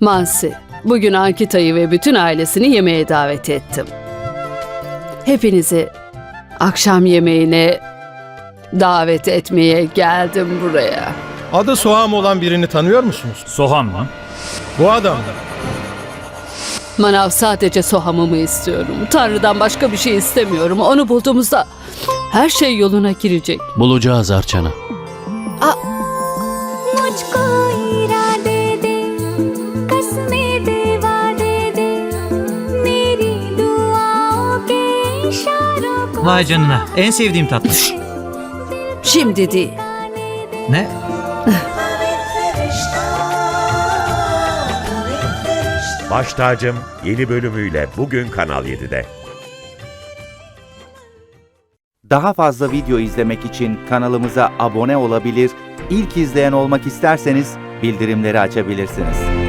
Mansi, bugün Ankita'yı ve bütün ailesini yemeğe davet ettim. Hepinizi akşam yemeğine davet etmeye geldim buraya. Adı Soham olan birini tanıyor musunuz? Soham mı? Bu adam. Manav sadece Soham'ımı istiyorum. Tanrı'dan başka bir şey istemiyorum. Onu bulduğumuzda her şey yoluna girecek. Bulacağız Arçana. Aa, Muçko. Vay canına. En sevdiğim tatlı. Şimdi değil. ne? Baş Tacım yeni bölümüyle bugün Kanal 7'de. Daha fazla video izlemek için kanalımıza abone olabilir, ilk izleyen olmak isterseniz bildirimleri açabilirsiniz.